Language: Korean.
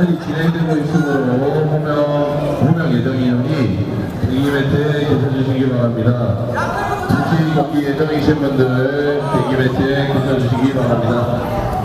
빨리 진행되고 있으므로 호명, 호명 예정이 형이 대기 매트에 계셔주시기 바랍니다. 잠시 경기 예정이신 분들 그 대기 매트에 계셔주시기 바랍니다.